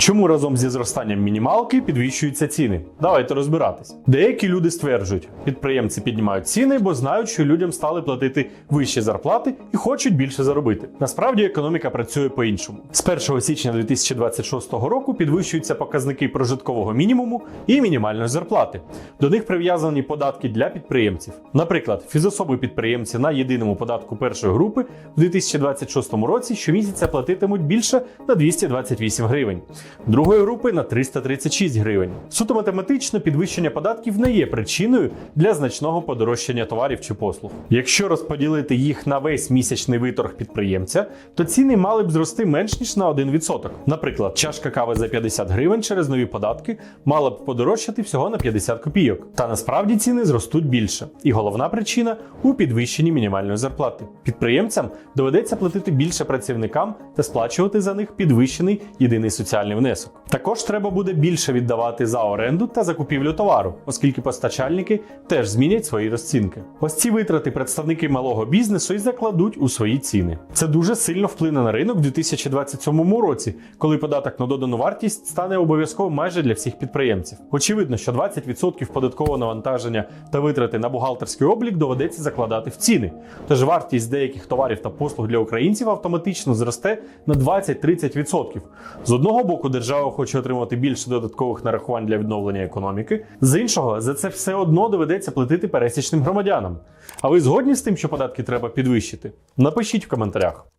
Чому разом зі зростанням мінімалки підвищуються ціни? Давайте розбиратись. Деякі люди стверджують, підприємці піднімають ціни, бо знають, що людям стали платити вищі зарплати і хочуть більше заробити. Насправді економіка працює по-іншому. З 1 січня 2026 року підвищуються показники прожиткового мінімуму і мінімальної зарплати. До них прив'язані податки для підприємців. Наприклад, фізособи підприємці на єдиному податку першої групи в 2026 році щомісяця платитимуть більше на 228 гривень, другої групи на 336 гривень. Суто математично підвищення податків не є причиною для значного подорожчання товарів чи послуг. Якщо розподілити їх на весь місячний виторг підприємця, то ціни мали б зрости менш ніж на 1%. Наприклад, чашка кави за 50 гривень через нові податки мала б подорожчати всього на 50 копійок. Та насправді ціни зростуть більше. І головна причина у підвищенні мінімальної зарплати. Підприємцям доведеться платити більше працівникам та сплачувати за них підвищений єдиний соціальний внесок. Також треба буде більше віддавати за оренду та закупівлю товару, оскільки постачальники теж змінять свої розцінки. Ось ці витрати представники малого бізнесу і закладуть у свої ціни. Це дуже сильно вплине на ринок в 2027 році, коли податок на додану вартість стане обов'язковим майже для всіх підприємців. Очевидно, що 20% податкового навантаження та витрати на бухгалтерський облік доведеться закладати в ціни. Тож вартість деяких товарів та послуг для українців автоматично зросте на 20-30%. З одного боку, держава хоче отримати більше додаткових нарахувань для відновлення економіки, з іншого, за це все одно доведеться платити пересічним громадянам. А ви згодні з тим, що податки треба підвищити? Напишіть в коментарях.